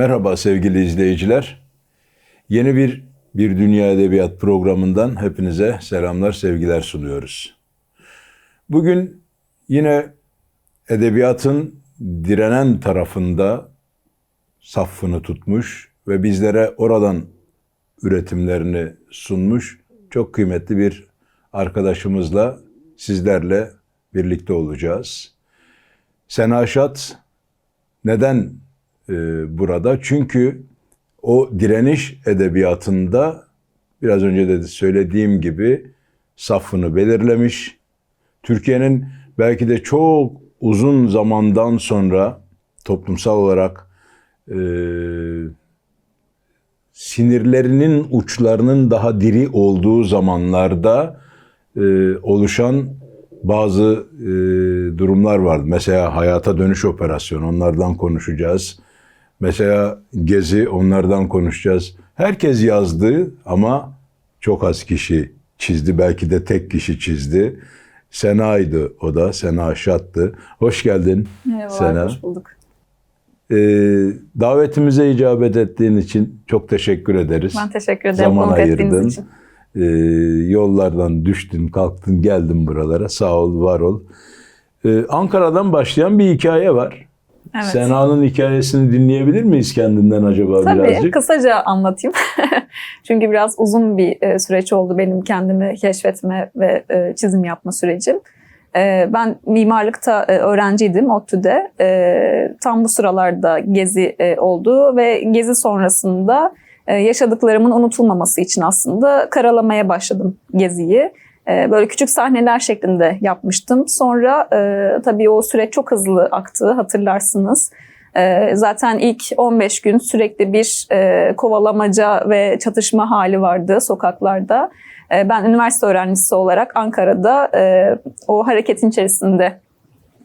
Merhaba sevgili izleyiciler. Yeni bir Bir Dünya Edebiyat programından hepinize selamlar, sevgiler sunuyoruz. Bugün yine edebiyatın direnen tarafında safını tutmuş ve bizlere oradan üretimlerini sunmuş çok kıymetli bir arkadaşımızla sizlerle birlikte olacağız. Sena Şat neden burada? Çünkü o direniş edebiyatında biraz önce de söylediğim gibi safını belirlemiş. Türkiye'nin belki de çok uzun zamandan sonra toplumsal olarak e, sinirlerinin uçlarının daha diri olduğu zamanlarda e, oluşan bazı e, durumlar vardı. Mesela hayata dönüş operasyonu onlardan konuşacağız. Mesela gezi onlardan konuşacağız. Herkes yazdı ama çok az kişi çizdi. Belki de tek kişi çizdi. Sena'ydı o da. Sena Şat'tı. Hoş geldin Merhaba, Sena. hoş bulduk. Ee, davetimize icabet ettiğin için çok teşekkür ederiz. Ben teşekkür ederim Zaman ayırdın. için. Ee, yollardan düştün, kalktın, geldin buralara. Sağ ol, var ol. Ee, Ankara'dan başlayan bir hikaye var. Evet. Sena'nın hikayesini dinleyebilir miyiz kendinden acaba Tabii birazcık? kısaca anlatayım. Çünkü biraz uzun bir e, süreç oldu benim kendimi keşfetme ve e, çizim yapma sürecim. E, Ben mimarlıkta öğrenciydim ODTÜ'de. Tam bu sıralarda gezi oldu ve gezi sonrasında yaşadıklarımın unutulmaması için aslında karalamaya başladım geziyi. E, Böyle küçük sahneler şeklinde yapmıştım. Sonra e, tabii o süreç çok hızlı aktı hatırlarsınız. E, Zaten ilk 15 gün sürekli bir e, kovalamaca ve çatışma hali vardı sokaklarda. E, Ben üniversite öğrencisi olarak Ankara'da e, o hareketin içerisinde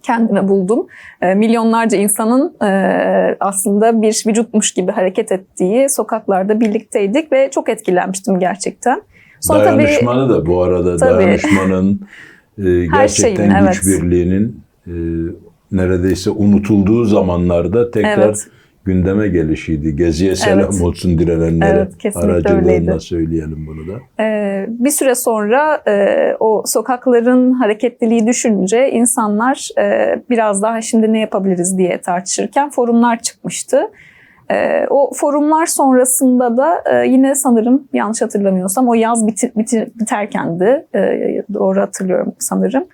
kendimi buldum. E, milyonlarca insanın e, aslında bir vücutmuş gibi hareket ettiği sokaklarda birlikteydik ve çok etkilenmiştim gerçekten. Dayanışmanı da bu arada Tabii. dayanışmanın e, gerçekten şeyin, güç evet. birliğinin e, neredeyse unutulduğu zamanlarda tekrar Evet. gündeme gelişiydi. Geziye selam Evet. olsun direnenlere Evet, öyleydi. söyleyelim bunu da. Ee, bir süre sonra e, o sokakların hareketliliği düşünce insanlar e, biraz daha şimdi ne yapabiliriz diye tartışırken forumlar çıkmıştı. E, o forumlar sonrasında da e, yine sanırım yanlış hatırlamıyorsam o yaz bitir, bitir, biterkendi. E, doğru hatırlıyorum sanırım.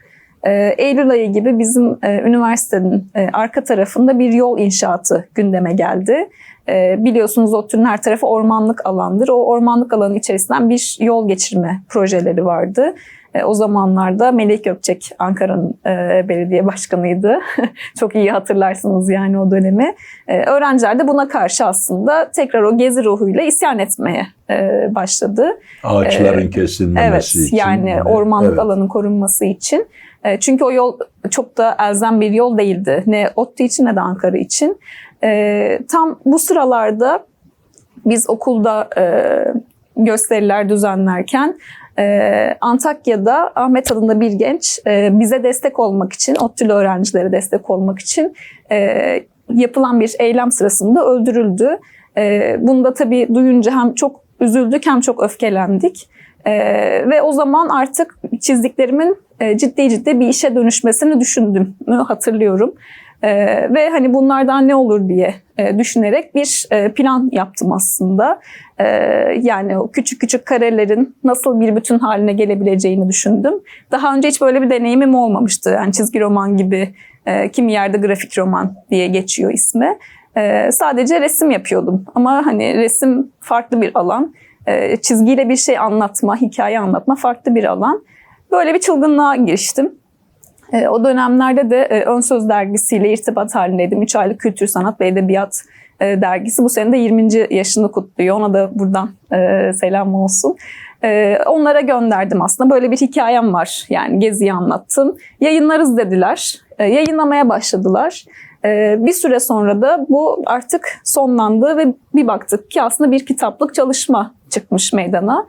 E, Eylül ayı gibi bizim e, üniversitenin e, arka tarafında bir yol inşaatı gündeme geldi. E, biliyorsunuz ODTÜ'nün her tarafı ormanlık alandır. O ormanlık alanın içerisinden bir yol geçirme projeleri vardı. E, o zamanlarda Melek Gökçek Ankara'nın e, belediye başkanıydı. Çok iyi hatırlarsınız yani o dönemi. E, öğrenciler de buna karşı aslında tekrar o gezi ruhuyla isyan etmeye e, başladı. Ağaçların Ee, kesilmemesi Evet için. yani Hani, ormanlık evet. alanın korunması için. E, Çünkü o yol çok da elzem bir yol değildi. Ne ODTÜ için ne de Ankara için. E, Tam bu sıralarda biz okulda e, gösteriler düzenlerken e, Antakya'da Ahmet adında bir genç e, bize destek olmak için, ODTÜ'lü öğrencilere destek olmak için e, yapılan bir eylem sırasında öldürüldü. E, bunu da tabii duyunca hem çok üzüldük hem çok öfkelendik. Ve o zaman artık çizdiklerimin ciddi ciddi bir işe dönüşmesini düşündüm hatırlıyorum. E, ve hani bunlardan ne olur diye e, düşünerek bir e, plan yaptım aslında. E, yani o küçük küçük karelerin nasıl bir bütün haline gelebileceğini düşündüm. Daha önce hiç böyle bir deneyimim olmamıştı. Yani çizgi roman gibi, e, kimi yerde grafik roman diye geçiyor ismi. E, sadece resim yapıyordum ama hani resim farklı bir alan. E, çizgiyle bir şey anlatma, hikaye anlatma farklı bir alan. Böyle bir çılgınlığa giriştim. E, o dönemlerde de e, Ön Söz dergisiyle irtibat halindeydim. 3 aylık kültür, sanat ve edebiyat e, dergisi bu sene de 20. yaşını kutluyor. Ona da buradan e, selam olsun. E, onlara gönderdim aslında. Böyle bir hikayem var. Yani geziyi anlattım. Yayınlarız dediler. Yayınlamaya başladılar. Bir süre sonra da bu artık sonlandı ve bir baktık ki aslında bir kitaplık çalışma çıkmış meydana.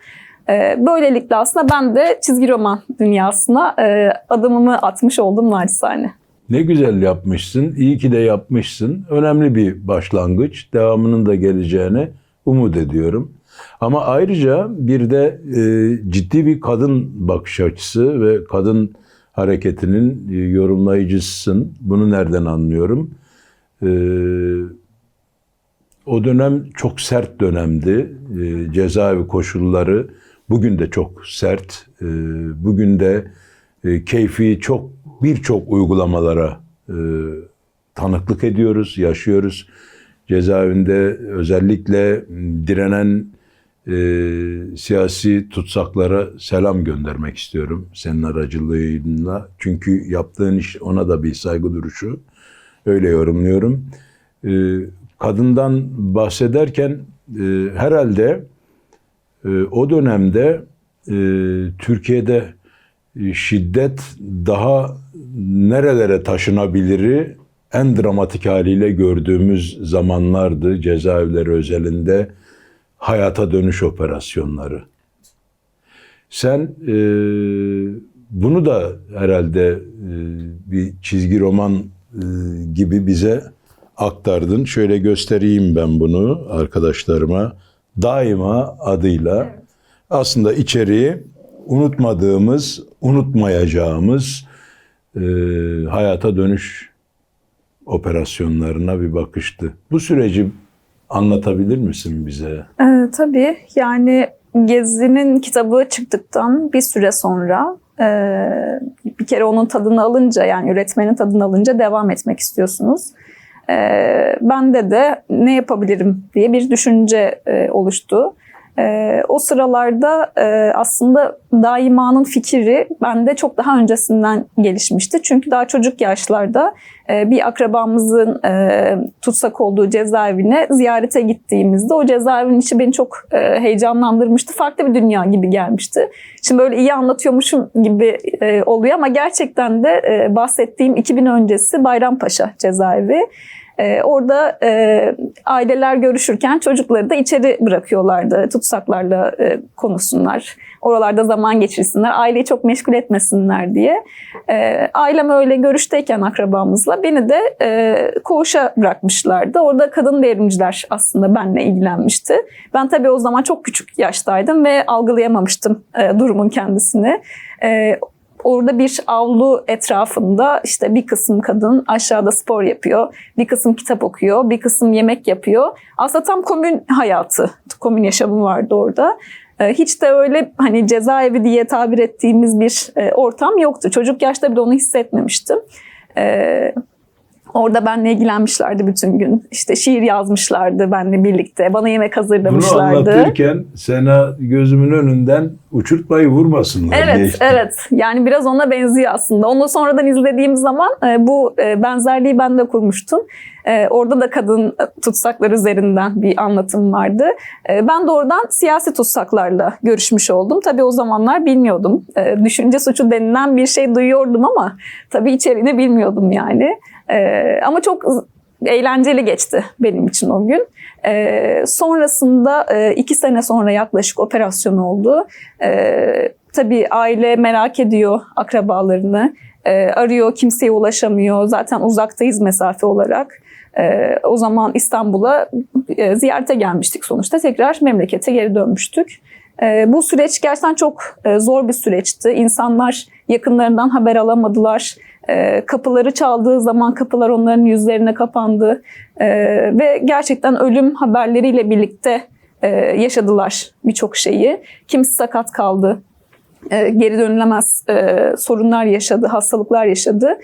E, böylelikle aslında ben de çizgi roman dünyasına e, adımımı atmış oldum naçizane. Ne güzel yapmışsın. iyi ki de yapmışsın. Önemli bir başlangıç. Devamının da geleceğine umut ediyorum. Ama ayrıca bir de e, ciddi bir kadın bakış açısı ve kadın hareketinin e, yorumlayıcısısın. Bunu nereden anlıyorum? E, o dönem çok sert dönemdi. E, cezaevi koşulları bugün de çok sert. E, bugün de e, keyfi çok birçok uygulamalara e, tanıklık ediyoruz, yaşıyoruz. Cezaevinde özellikle direnen siyasi tutsaklara selam göndermek istiyorum senin aracılığıyla. Çünkü yaptığın iş ona da bir saygı duruşu. Öyle yorumluyorum. Kadından bahsederken e, herhalde o dönemde e, Türkiye'de e, şiddet daha nerelere taşınabiliri en dramatik haliyle gördüğümüz zamanlardı cezaevleri özelinde hayata dönüş operasyonları. Sen e, bunu da herhalde e, bir çizgi roman e, gibi bize aktardın. Şöyle göstereyim ben bunu arkadaşlarıma. Daima adıyla aslında içeriği unutmadığımız, unutmayacağımız e, hayata dönüş operasyonlarına bir bakıştı. Bu süreci anlatabilir misin bize? Ee, tabii yani Gezi'nin kitabı çıktıktan bir süre sonra e, bir kere onun tadını alınca yani üretmenin tadını alınca devam etmek istiyorsunuz. E, bende de ne yapabilirim diye bir düşünce e, oluştu. E, o sıralarda e, aslında daimanın fikri bende çok daha öncesinden gelişmişti. Çünkü daha çocuk yaşlarda e, bir akrabamızın e, tutsak olduğu cezaevine ziyarete gittiğimizde o cezaevinin içi beni çok e, heyecanlandırmıştı. Farklı bir dünya gibi gelmişti. Şimdi böyle iyi anlatıyormuşum gibi e, oluyor ama gerçekten de e, bahsettiğim 2000 öncesi Bayrampaşa cezaevi. Ee, orada e, aileler görüşürken çocukları da içeri bırakıyorlardı. Tutsaklarla e, konuşsunlar. Oralarda zaman geçirsinler. Aileyi çok meşgul etmesinler diye. E, ailem öyle görüşteyken akrabamızla beni de e, koğuşa bırakmışlardı. Orada kadın devrimciler aslında benimle ilgilenmişti. Ben tabii o zaman çok küçük yaştaydım ve algılayamamıştım e, durumun kendisini. E, Orada bir avlu etrafında işte bir kısım kadın aşağıda spor yapıyor, bir kısım kitap okuyor, bir kısım yemek yapıyor. Aslında tam komün hayatı, komün yaşamı vardı orada. Ee, Hiç de öyle hani cezaevi diye tabir ettiğimiz bir e, ortam yoktu. Çocuk yaşta bile onu hissetmemiştim. Orada benimle ilgilenmişlerdi bütün gün. İşte şiir yazmışlardı benimle birlikte. Bana yemek Bunu hazırlamışlardı. anlatırken sana gözümün önünden uçurtmayı vurmasınlar Evet, geçti. evet. Yani biraz ona benziyor aslında. Onu sonradan izlediğim zaman e, bu e, benzerliği ben de kurmuştum. E, orada da kadın tutsaklar üzerinden bir anlatım vardı. Ben de oradan siyasi tutsaklarla görüşmüş oldum. Tabii o zamanlar bilmiyordum. Düşünce suçu denilen bir şey duyuyordum ama tabii içeriğini bilmiyordum yani. E, ama çok eğlenceli geçti benim için o gün. E, sonrasında e, iki sene sonra yaklaşık operasyon oldu. E, tabii aile merak ediyor akrabalarını. E, arıyor, kimseye ulaşamıyor. Zaten uzaktayız mesafe olarak. E, o zaman İstanbul'a e, ziyarete gelmiştik sonuçta. Tekrar memlekete geri dönmüştük. E, bu süreç gerçekten çok e, zor bir süreçti. İnsanlar yakınlarından haber alamadılar. E, kapıları çaldığı zaman kapılar onların yüzlerine kapandı. E, ve gerçekten ölüm haberleriyle birlikte e, yaşadılar birçok şeyi. Kimisi sakat kaldı. E, geri dönülemez e, sorunlar yaşadı, hastalıklar yaşadı.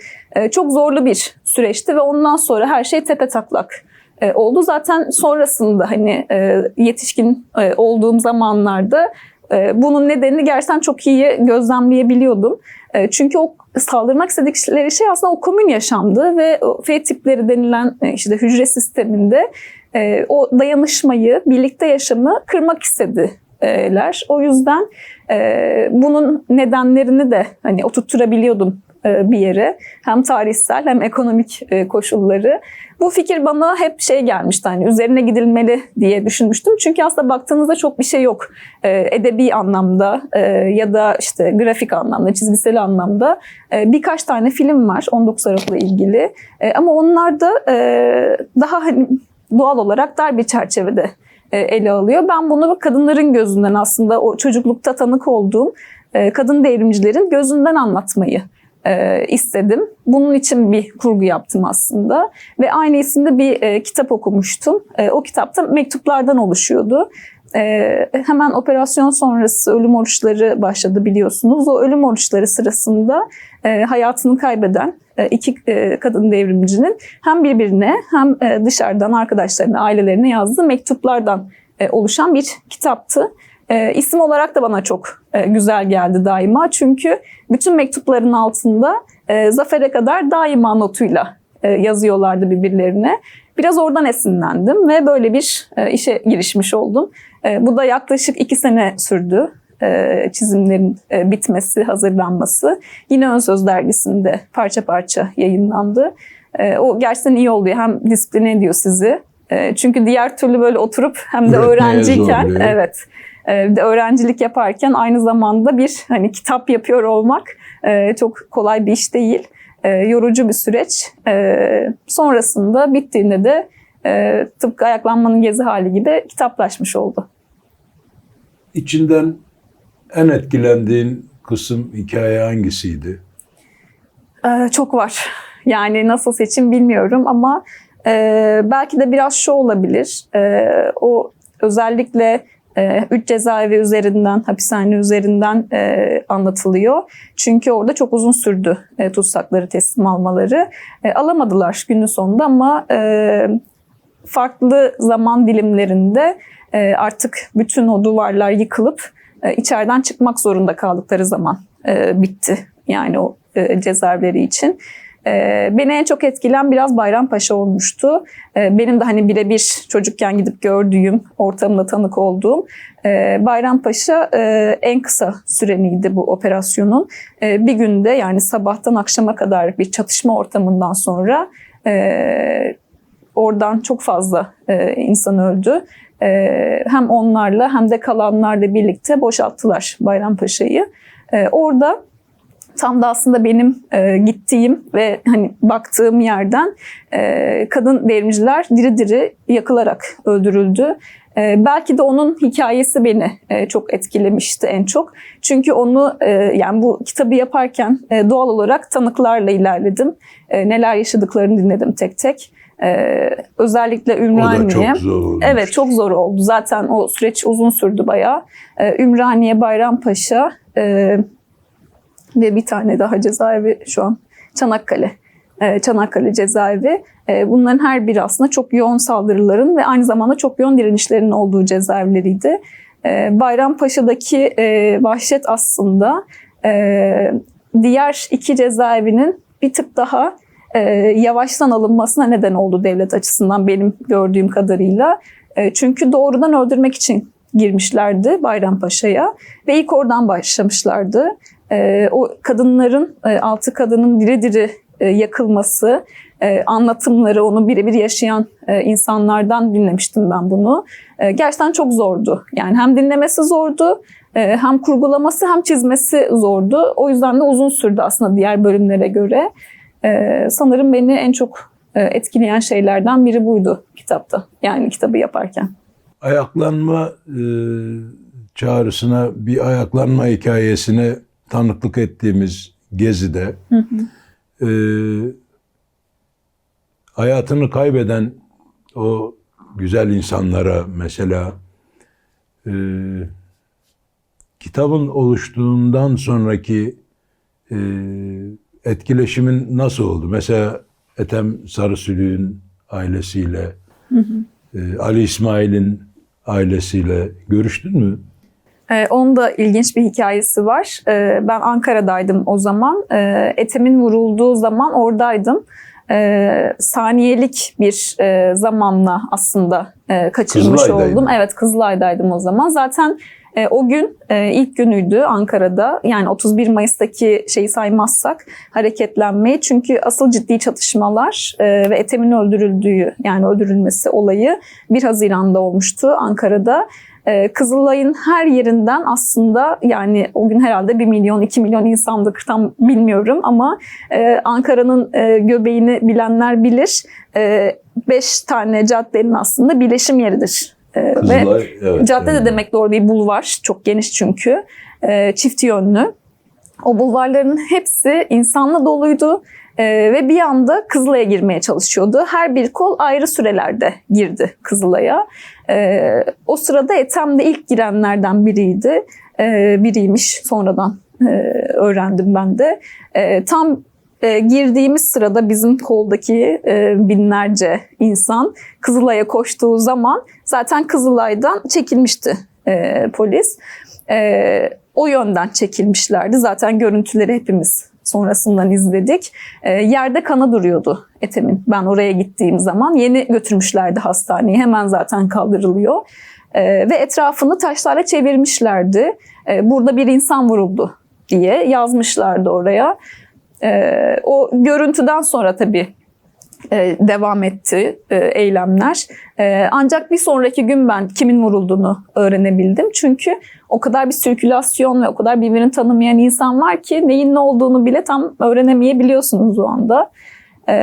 Çok zorlu bir süreçti ve ondan sonra her şey tepe taklak e, oldu. Zaten sonrasında hani yetişkin olduğum zamanlarda bunun nedenini gerçekten çok iyi gözlemleyebiliyordum. E, çünkü o saldırmak istedikleri şey aslında o komün yaşamdı ve F tipleri denilen e, işte hücre sisteminde e, o dayanışmayı, birlikte yaşamı kırmak istediler. O yüzden e, bunun nedenlerini de hani oturtturabiliyordum bir yere. Hem tarihsel hem ekonomik e, koşulları. Bu fikir bana hep şey gelmişti hani üzerine gidilmeli diye düşünmüştüm. Çünkü aslında baktığınızda çok bir şey yok. E, edebi anlamda e, ya da işte grafik anlamda, çizgisel anlamda e, birkaç tane film var 19 Aralık'la ilgili. E, ama onlar da e, daha hani doğal olarak dar bir çerçevede e, ele alıyor. Ben bunu kadınların gözünden aslında o çocuklukta tanık olduğum e, kadın devrimcilerin gözünden anlatmayı e, istedim. Bunun için bir kurgu yaptım aslında ve aynı isimde bir e, kitap okumuştum. E, o kitapta mektuplardan oluşuyordu. E, hemen operasyon sonrası ölüm oruçları başladı biliyorsunuz. O ölüm oruçları sırasında e, hayatını kaybeden e, iki e, kadın devrimcinin hem birbirine hem e, dışarıdan arkadaşlarına, ailelerine yazdığı mektuplardan e, oluşan bir kitaptı. E, isim olarak da bana çok e, güzel geldi daima. Çünkü bütün mektupların altında e, zafere kadar daima notuyla e, yazıyorlardı birbirlerine. Biraz oradan esinlendim ve böyle bir e, işe girişmiş oldum. E, bu da yaklaşık iki sene sürdü e, çizimlerin e, bitmesi, hazırlanması. Yine Ön Söz dergisinde parça parça yayınlandı. E, o gerçekten iyi oluyor. Hem disipline ediyor sizi. Çünkü diğer türlü böyle oturup hem de Üretmeye öğrenciyken, zorluyor. evet, bir de öğrencilik yaparken aynı zamanda bir hani kitap yapıyor olmak e, çok kolay bir iş değil. E, yorucu bir süreç. E, sonrasında bittiğinde de tıpkı ayaklanmanın gezi hali gibi kitaplaşmış oldu. İçinden en etkilendiğin kısım hikaye hangisiydi? Ee, çok var. Yani nasıl seçim bilmiyorum ama e, belki de biraz şu olabilir. E, o özellikle e, üç cezaevi üzerinden, hapishane üzerinden e, anlatılıyor. Çünkü orada çok uzun sürdü e, tutsakları teslim almaları. E, alamadılar günün sonunda ama e, farklı zaman dilimlerinde e, artık bütün o duvarlar yıkılıp e, içeriden çıkmak zorunda kaldıkları zaman e, bitti. Yani o e, cezaevleri için. E, beni en çok etkilen biraz Bayrampaşa olmuştu. E, benim de hani birebir çocukken gidip gördüğüm, ortamda tanık olduğum e, Bayrampaşa e, en kısa süreniydi bu operasyonun. E, bir günde yani sabahtan akşama kadar bir çatışma ortamından sonra oradan çok fazla insan öldü. Hem onlarla hem de kalanlarla birlikte boşalttılar Bayrampaşa'yı. Orada tam da aslında benim e, gittiğim ve hani baktığım yerden e, kadın devrimciler diri diri yakılarak öldürüldü. E, belki de onun hikayesi beni e, çok etkilemişti en çok. Çünkü onu e, yani bu kitabı yaparken e, doğal olarak tanıklarla ilerledim. E, neler yaşadıklarını dinledim tek tek. E, özellikle Ümraniye. çok. Evet çok zor oldu. Zaten o süreç uzun sürdü bayağı. Ee, Ümraniye, Bayrampaşa e, ve bir tane daha cezaevi şu an Çanakkale. Ee, Çanakkale cezaevi. Ee, bunların her biri aslında çok yoğun saldırıların ve aynı zamanda çok yoğun direnişlerin olduğu cezaevleriydi. Ee, Bayrampaşa'daki e, vahşet aslında e, diğer iki cezaevinin bir tık daha e, yavaştan alınmasına neden oldu devlet açısından benim gördüğüm kadarıyla. E, çünkü doğrudan öldürmek için girmişlerdi Bayrampaşa'ya ve ilk oradan başlamışlardı. E, o kadınların, e, altı kadının diri diri e, yakılması, e, anlatımları, onu birebir yaşayan e, insanlardan dinlemiştim ben bunu. E, gerçekten çok zordu. Yani hem dinlemesi zordu, e, hem kurgulaması hem çizmesi zordu. O yüzden de uzun sürdü aslında diğer bölümlere göre. Ee, sanırım beni en çok e, etkileyen şeylerden biri buydu kitapta. Yani kitabı yaparken. Ayaklanma e, çağrısına, bir ayaklanma hikayesine tanıklık ettiğimiz Gezi'de e, hayatını kaybeden o güzel insanlara mesela e, kitabın oluştuğundan sonraki e, etkileşimin nasıl oldu? Mesela Ethem Sarısülüğün ailesiyle, e, Ali İsmail'in ailesiyle görüştün mü? Ee, onun da ilginç bir hikayesi var. Ee, ben Ankara'daydım o zaman. Ee, Ethem'in vurulduğu zaman oradaydım. Ee, saniyelik bir e, zamanla aslında e, kaçırmış oldum. Evet Kızılay'daydım o zaman. Zaten E, o gün e, ilk günüydü Ankara'da. Yani 31 Mayıs'taki şeyi saymazsak hareketlenmeyi. Çünkü asıl ciddi çatışmalar e, ve Ethem'in öldürüldüğü yani öldürülmesi olayı 1 Haziran'da olmuştu Ankara'da. E, Kızılay'ın her yerinden aslında yani o gün herhalde 1 milyon 2 milyon insandık tam bilmiyorum ama e, Ankara'nın e, göbeğini bilenler bilir. 5 tane caddenin aslında birleşim yeridir. E, ve Kızılay, evet, Cadde de evet. demek doğru değil, bulvar. Çok geniş çünkü. E, çift yönlü. O bulvarların hepsi insanla doluydu. E, ve bir anda Kızılay'a girmeye çalışıyordu. Her bir kol ayrı sürelerde girdi Kızılay'a. E, o sırada Ethem de ilk girenlerden biriydi. E, biriymiş sonradan e, öğrendim ben de. E, tam e, girdiğimiz sırada bizim koldaki e, binlerce insan Kızılay'a koştuğu zaman zaten Kızılay'dan çekilmişti e, polis. E, o yönden çekilmişlerdi. Zaten görüntüleri hepimiz sonrasından izledik. E, yerde kana duruyordu Ethem'in. Ben oraya gittiğim zaman yeni götürmüşlerdi hastaneye. Hemen zaten kaldırılıyor. E, ve etrafını taşlarla çevirmişlerdi. E, burada bir insan vuruldu diye yazmışlardı oraya. E, o görüntüden sonra tabii devam etti e, eylemler. E, ancak bir sonraki gün ben kimin vurulduğunu öğrenebildim. Çünkü o kadar bir sirkülasyon ve o kadar birbirini tanımayan insan var ki neyin ne olduğunu bile tam öğrenemeyebiliyorsunuz o anda. E,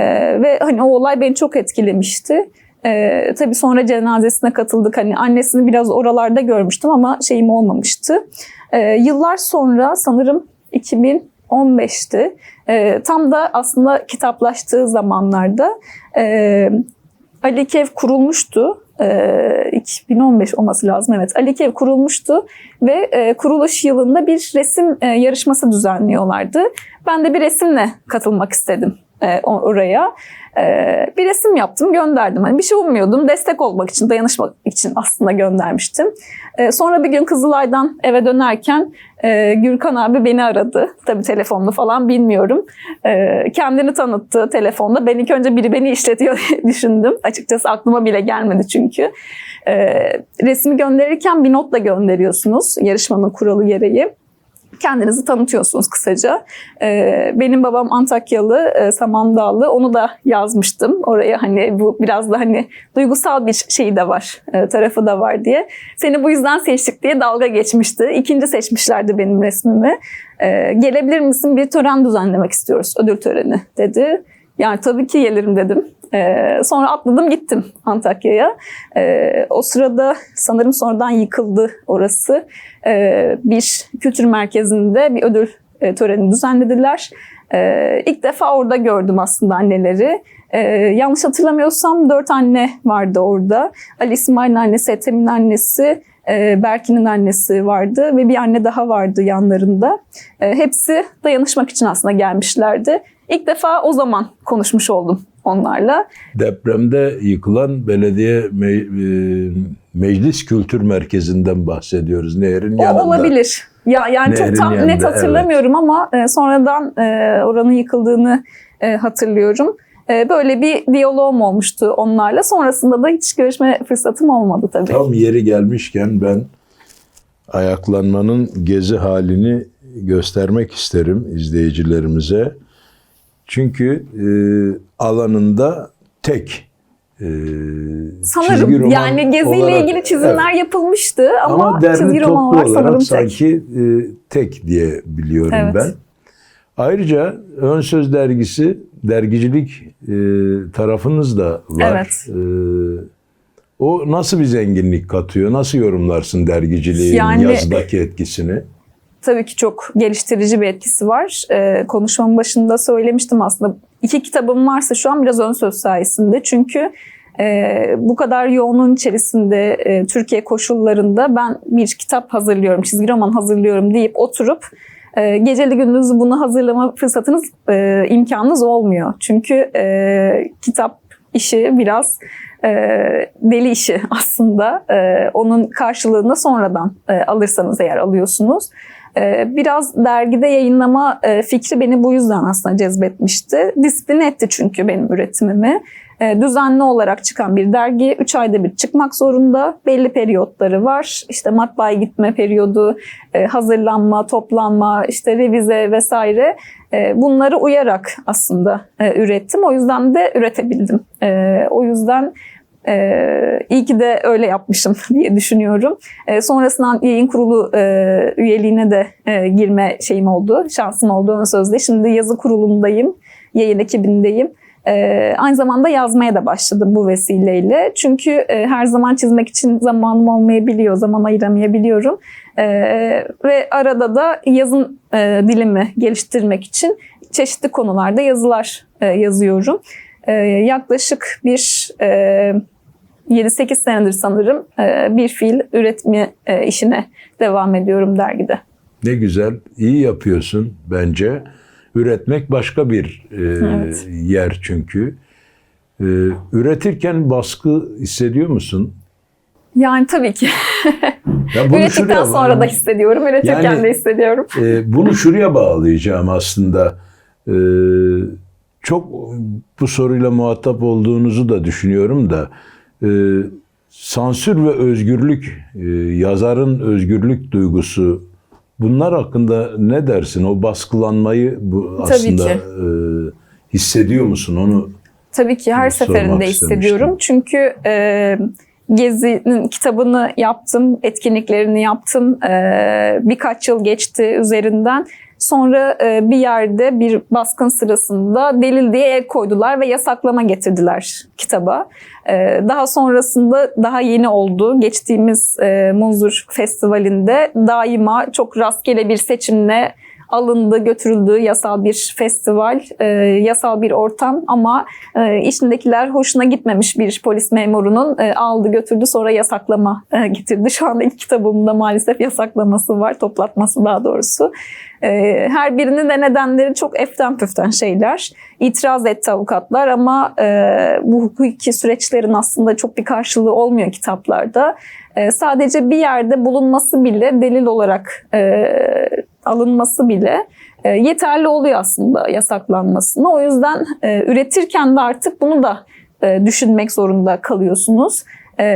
ve hani o olay beni çok etkilemişti. E, tabii sonra cenazesine katıldık. Hani annesini biraz oralarda görmüştüm ama şeyim olmamıştı. E, yıllar sonra sanırım 2015'ti. E, tam da aslında kitaplaştığı zamanlarda e, Ali Kev kurulmuştu. E, 2015 olması lazım evet. Ali Kev kurulmuştu ve e, kuruluş yılında bir resim e, yarışması düzenliyorlardı. Ben de bir resimle katılmak istedim e, oraya. E, bir resim yaptım, gönderdim. Hani bir şey ummuyordum. Destek olmak için, dayanışmak için aslında göndermiştim. E, sonra bir gün Kızılay'dan eve dönerken e, Gürkan abi beni aradı. Tabii telefonla falan bilmiyorum. E, kendini tanıttı telefonda. Ben ilk önce biri beni işletiyor diye düşündüm. Açıkçası aklıma bile gelmedi çünkü. E, resmi gönderirken bir not da gönderiyorsunuz yarışmanın kuralı gereği kendinizi tanıtıyorsunuz kısaca. Ee, benim babam Antakyalı, e, Samandağlı. Onu da yazmıştım oraya hani bu biraz da hani duygusal bir şeyi de var, e, tarafı da var diye. Seni bu yüzden seçtik diye dalga geçmişti. İkinci seçmişlerdi benim resmimi. Ee, gelebilir misin bir tören düzenlemek istiyoruz, ödül töreni dedi. Yani tabii ki gelirim dedim. Ee, sonra atladım gittim Antakya'ya. Ee, o sırada sanırım sonradan yıkıldı orası. Ee, bir kültür merkezinde bir ödül e, töreni düzenlediler. Ee, ilk defa orada gördüm aslında anneleri. Ee, yanlış hatırlamıyorsam dört anne vardı orada. Ali İsmail'in annesi, Ethem'in annesi, e, Berkin'in annesi vardı ve bir anne daha vardı yanlarında. E, hepsi dayanışmak için aslında gelmişlerdi. İlk defa o zaman konuşmuş oldum onlarla. Depremde yıkılan belediye me- e, meclis kültür merkezinden bahsediyoruz. Nehrin O yanında. olabilir. Ya yani Nehrin çok tam net yanında, hatırlamıyorum ama e, sonradan e, oranın yıkıldığını e, hatırlıyorum. E, böyle bir diyaloğum olmuştu onlarla. Sonrasında da hiç görüşme fırsatım olmadı tabii. Tam yeri gelmişken ben ayaklanmanın gezi halini göstermek isterim izleyicilerimize. Çünkü e, alanında tek e, çizgi Sanırım roman yani geziyle olarak- ilgili çizimler Evet. yapılmıştı ama, Ama derli çizgi roman olarak sanırım olarak tek. sanki e, tek diye biliyorum Evet. ben. Ayrıca Ön Söz dergisi dergicilik e, tarafınız da var. Evet. E, o nasıl bir zenginlik katıyor? Nasıl yorumlarsın dergiciliğin Yani- yazdaki etkisini? Tabii ki çok geliştirici bir etkisi var. Ee, konuşmamın başında söylemiştim aslında. İki kitabım varsa şu an biraz ön söz sayesinde. Çünkü e, bu kadar yoğunluğun içerisinde e, Türkiye koşullarında ben bir kitap hazırlıyorum, çizgi roman hazırlıyorum deyip oturup e, geceli gündüz bunu hazırlama fırsatınız, e, imkanınız olmuyor. Çünkü e, kitap işi biraz e, deli işi aslında. E, onun karşılığını sonradan e, alırsanız eğer alıyorsunuz. E, biraz dergide yayınlama e, fikri beni bu yüzden aslında cezbetmişti. Disipline etti çünkü benim üretimimi. e, düzenli olarak çıkan bir dergi. 3 ayda bir çıkmak zorunda. Belli periyotları var. İşte matbaaya gitme periyodu, e, hazırlanma, toplanma, işte revize vesaire. E, bunları uyarak aslında e, ürettim. O yüzden de üretebildim. O yüzden ee, iyi ki de öyle yapmışım diye düşünüyorum. Ee, sonrasında yayın kurulu e, üyeliğine de e, girme şeyim oldu, şansım oldu ön sözde. Şimdi yazı kurulundayım, yayın ekibindeyim. Ee, aynı zamanda yazmaya da başladım bu vesileyle. Çünkü e, her zaman çizmek için zamanım olmayabiliyor, zaman ayıramayabiliyorum. Ee, ve arada da yazın e, dilimi geliştirmek için çeşitli konularda yazılar e, yazıyorum. Ee, yaklaşık bir e, 7-8 senedir sanırım e, bir fiil üretme e, işine devam ediyorum dergide. Ne güzel, iyi yapıyorsun bence. Üretmek başka bir e, Evet. yer çünkü. Üretirken baskı hissediyor musun? Yani tabii ki. Ya bunu Ürettikten sonra da hissediyorum, üretirken Yani- de hissediyorum. E, bunu şuraya bağlayacağım aslında. E, çok bu soruyla muhatap olduğunuzu da düşünüyorum da e, sansür ve özgürlük, e, yazarın özgürlük duygusu bunlar hakkında ne dersin? O baskılanmayı bu aslında e, hissediyor musun? Onu Tabii ki her seferinde hissediyorum. Çünkü e, Gezi'nin kitabını yaptım, etkinliklerini yaptım. E, birkaç yıl geçti üzerinden. Sonra e, bir yerde bir baskın sırasında delil diye el koydular ve yasaklama getirdiler kitaba. E, daha sonrasında daha yeni oldu. Geçtiğimiz e, Munzur Festivali'nde daima çok rastgele bir seçimle alındı, götürüldü yasal bir festival, e, yasal bir ortam ama e, içindekiler hoşuna gitmemiş bir polis memurunun e, aldı götürdü sonra yasaklama e, getirdi. Şu anda ilk kitabımda maalesef yasaklaması var, toplatması daha doğrusu. E, her birinin de nedenleri çok eften püften şeyler. İtiraz etti avukatlar ama e, bu hukuki süreçlerin aslında çok bir karşılığı olmuyor kitaplarda. E, sadece bir yerde bulunması bile delil olarak e, alınması bile e, yeterli oluyor aslında yasaklanmasına. O yüzden e, üretirken de artık bunu da e, düşünmek zorunda kalıyorsunuz. E,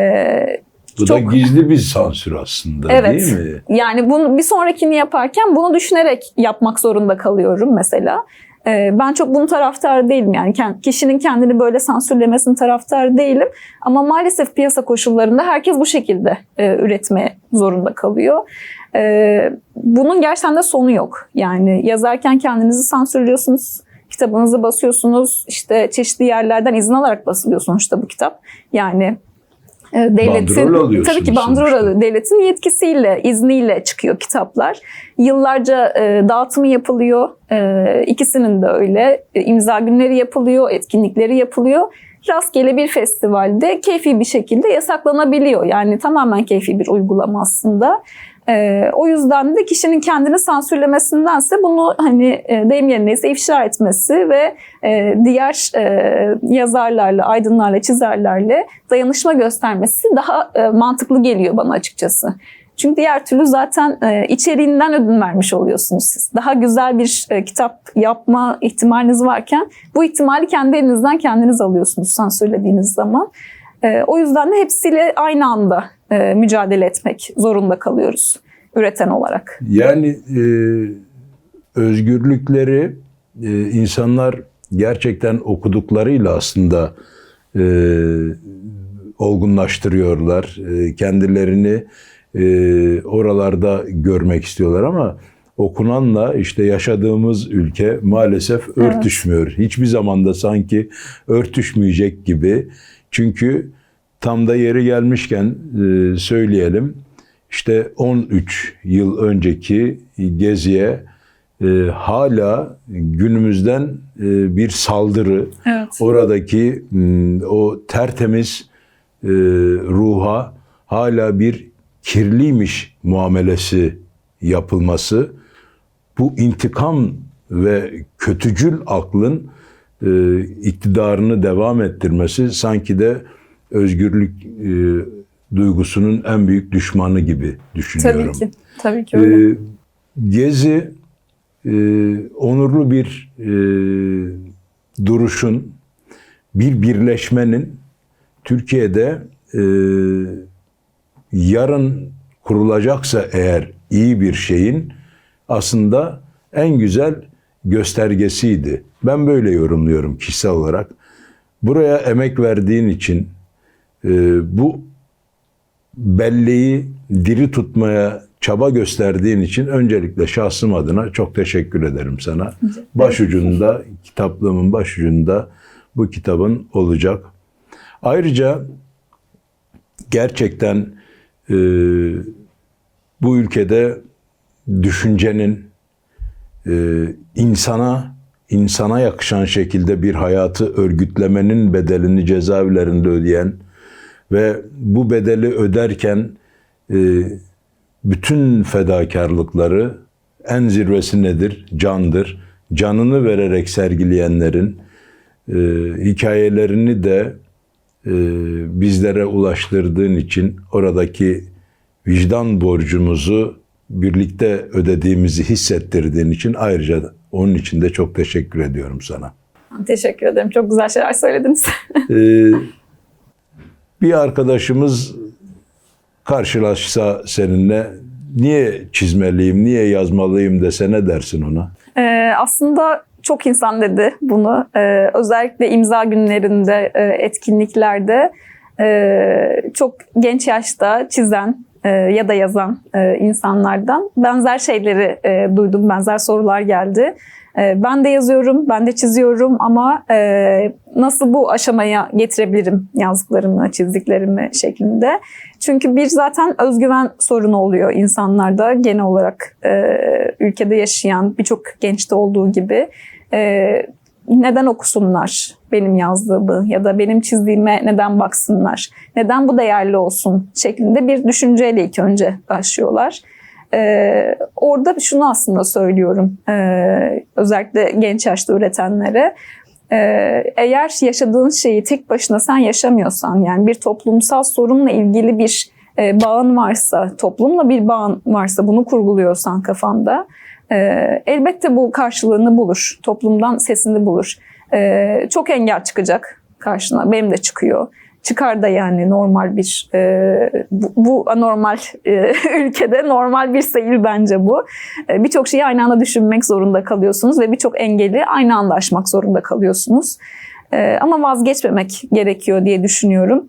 bu da Çok- gizli bir sansür aslında Evet. değil mi? yani bunu bir sonrakini yaparken bunu düşünerek yapmak zorunda kalıyorum mesela. Ee, Ben çok bunun taraftarı değilim yani kişinin kendini böyle sansürlemesinin taraftarı değilim. Ama maalesef piyasa koşullarında herkes bu şekilde e, üretmeye zorunda kalıyor. Ee, Bunun gerçekten de sonu yok. Yani yazarken kendinizi sansürlüyorsunuz, kitabınızı basıyorsunuz, işte çeşitli yerlerden izin alarak basılıyor sonuçta bu kitap. Yani e, devletin tabii ki bandrol. Devletin yetkisiyle, izniyle çıkıyor kitaplar. Yıllarca e, dağıtımı yapılıyor. E, ikisinin de öyle. E, imza günleri yapılıyor, etkinlikleri yapılıyor. Rastgele bir festivalde keyfi bir şekilde yasaklanabiliyor. Yani tamamen keyfi bir uygulama aslında. E, o yüzden de kişinin kendini sansürlemesindense bunu hani e, deyim yerine ifşa etmesi ve e, diğer e, yazarlarla, aydınlarla, çizerlerle dayanışma göstermesi daha e, mantıklı geliyor bana açıkçası. Çünkü diğer türlü zaten e, içeriğinden ödün vermiş oluyorsunuz siz. Daha güzel bir e, kitap yapma ihtimaliniz varken bu ihtimali kendi elinizden kendiniz alıyorsunuz sansürlediğiniz zaman. E, o yüzden de hepsiyle aynı anda e, mücadele etmek zorunda kalıyoruz üreten olarak. Yani e, özgürlükleri e, insanlar gerçekten okuduklarıyla aslında e, olgunlaştırıyorlar. E, kendilerini e, oralarda görmek istiyorlar ama okunanla işte yaşadığımız ülke maalesef örtüşmüyor. Hiçbir zamanda sanki örtüşmeyecek gibi. Çünkü tam da yeri gelmişken e, söyleyelim. İşte 13 yıl önceki geziye e, hala günümüzden e, bir saldırı, Evet. oradaki m, o tertemiz e, ruha hala bir kirliymiş muamelesi yapılması, bu intikam ve kötücül aklın e, iktidarını devam ettirmesi sanki de özgürlük e, duygusunun en büyük düşmanı gibi düşünüyorum. Tabii ki. Tabii ki öyle. Ee, Gezi e, onurlu bir e, duruşun bir birleşmenin Türkiye'de e, yarın kurulacaksa eğer iyi bir şeyin aslında en güzel göstergesiydi. Ben böyle yorumluyorum kişisel olarak. Buraya emek verdiğin için e, bu belleği diri tutmaya çaba gösterdiğin için öncelikle şahsım adına çok teşekkür ederim sana. Başucunda, kitaplığımın başucunda bu kitabın olacak. Ayrıca gerçekten e, bu ülkede düşüncenin e, insana insana yakışan şekilde bir hayatı örgütlemenin bedelini cezaevlerinde ödeyen ve bu bedeli öderken e, bütün fedakarlıkları en zirvesi nedir? Candır. Canını vererek sergileyenlerin e, hikayelerini de e, bizlere ulaştırdığın için oradaki vicdan borcumuzu birlikte ödediğimizi hissettirdiğin için ayrıca onun için de çok teşekkür ediyorum sana. Teşekkür ederim. Çok güzel şeyler söylediniz. Ee, bir arkadaşımız karşılaşsa seninle niye çizmeliyim, niye yazmalıyım dese ne dersin ona? Ee, aslında çok insan dedi bunu. Ee, özellikle imza günlerinde, e, etkinliklerde e, çok genç yaşta çizen ya da yazan e, insanlardan benzer şeyleri e, duydum, benzer sorular geldi. E, ben de yazıyorum, ben de çiziyorum ama e, nasıl bu aşamaya getirebilirim yazdıklarımı, çizdiklerimi şeklinde. Çünkü bir zaten özgüven sorunu oluyor insanlarda genel olarak e, ülkede yaşayan birçok gençte olduğu gibi. E, neden okusunlar benim yazdığımı ya da benim çizdiğime neden baksınlar, neden bu değerli olsun şeklinde bir düşünceyle ilk önce başlıyorlar. Ee, orada şunu aslında söylüyorum ee, özellikle genç yaşta üretenlere. Ee, eğer yaşadığın şeyi tek başına sen yaşamıyorsan yani bir toplumsal sorunla ilgili bir e, bağın varsa, toplumla bir bağın varsa bunu kurguluyorsan kafanda e, elbette bu karşılığını bulur. Toplumdan sesini bulur. E, çok engel çıkacak karşına. Benim de çıkıyor. Çıkar da yani normal bir e, bu, bu anormal e, ülkede normal bir seyir bence bu. E, birçok şeyi aynı anda düşünmek zorunda kalıyorsunuz ve birçok engeli aynı anda aşmak zorunda kalıyorsunuz. E, ama vazgeçmemek gerekiyor diye düşünüyorum.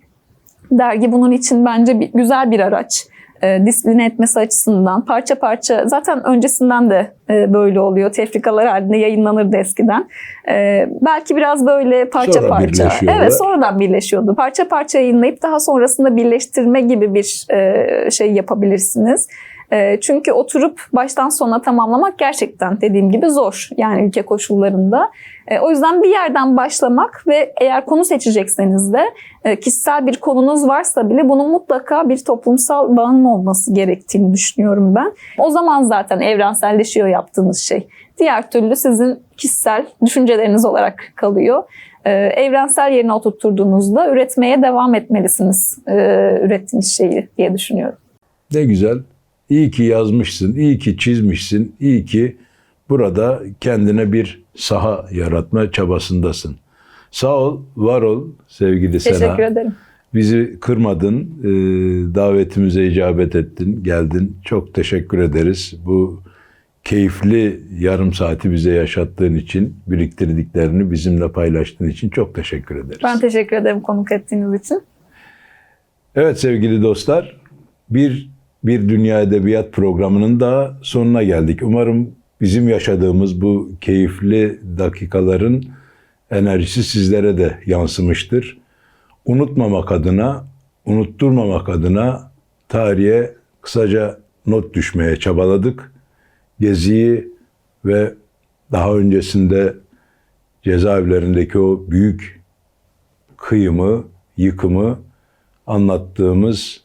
Dergi bunun için bence bir, güzel bir araç. E, disipline etmesi açısından parça parça zaten öncesinden de e, böyle oluyor. Tefrikalar halinde yayınlanırdı eskiden. E, belki biraz böyle parça Sonra parça. Evet sonradan birleşiyordu. Parça parça yayınlayıp daha sonrasında birleştirme gibi bir e, şey yapabilirsiniz. E, çünkü oturup baştan sona tamamlamak gerçekten dediğim gibi zor. Yani ülke koşullarında. E, o yüzden bir yerden başlamak ve eğer konu seçecekseniz de e, kişisel bir konunuz varsa bile bunun mutlaka bir toplumsal bağının olması gerektiğini düşünüyorum ben. O zaman zaten evrenselleşiyor yaptığınız şey. Diğer türlü sizin kişisel düşünceleriniz olarak kalıyor. E, evrensel yerine oturtturduğunuzda üretmeye devam etmelisiniz e, ürettiğiniz şeyi diye düşünüyorum. Ne güzel. İyi ki yazmışsın, iyi ki çizmişsin, iyi ki burada kendine bir saha yaratma çabasındasın. Sağ ol, var ol sevgili Sena. Teşekkür ederim. Bizi kırmadın, e, davetimize icabet ettin, geldin. Çok teşekkür ederiz. Bu keyifli yarım saati bize yaşattığın için, biriktirdiklerini bizimle paylaştığın için çok teşekkür ederiz. Ben teşekkür ederim konuk ettiğiniz için. Evet sevgili dostlar, bir bir Dünya Edebiyat programının da sonuna geldik. Umarım bizim yaşadığımız bu keyifli dakikaların enerjisi sizlere de yansımıştır. Unutmamak adına, unutturmamak adına tarihe kısaca not düşmeye çabaladık. Geziyi ve daha öncesinde cezaevlerindeki o büyük kıyımı, yıkımı anlattığımız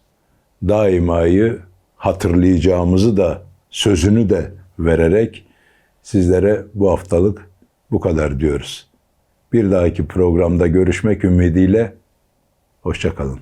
daimayı hatırlayacağımızı da sözünü de vererek sizlere bu haftalık bu kadar diyoruz. Bir dahaki programda görüşmek ümidiyle hoşçakalın.